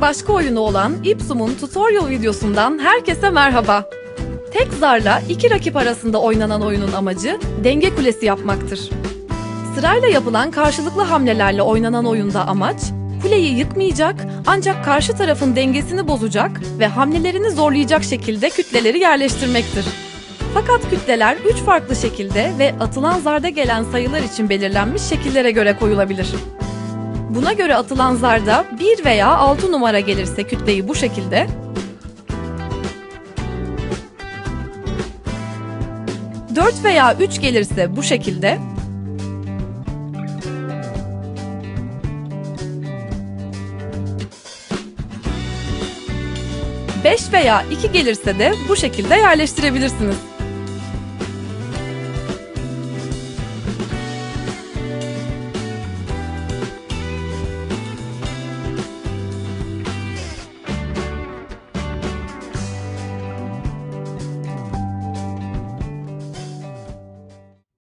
başka oyunu olan Ipsum'un tutorial videosundan herkese merhaba. Tek zarla iki rakip arasında oynanan oyunun amacı denge kulesi yapmaktır. Sırayla yapılan karşılıklı hamlelerle oynanan oyunda amaç, kuleyi yıkmayacak ancak karşı tarafın dengesini bozacak ve hamlelerini zorlayacak şekilde kütleleri yerleştirmektir. Fakat kütleler üç farklı şekilde ve atılan zarda gelen sayılar için belirlenmiş şekillere göre koyulabilir. Buna göre atılan zarda 1 veya 6 numara gelirse kütleyi bu şekilde, 4 veya 3 gelirse bu şekilde, 5 veya 2 gelirse de bu şekilde yerleştirebilirsiniz.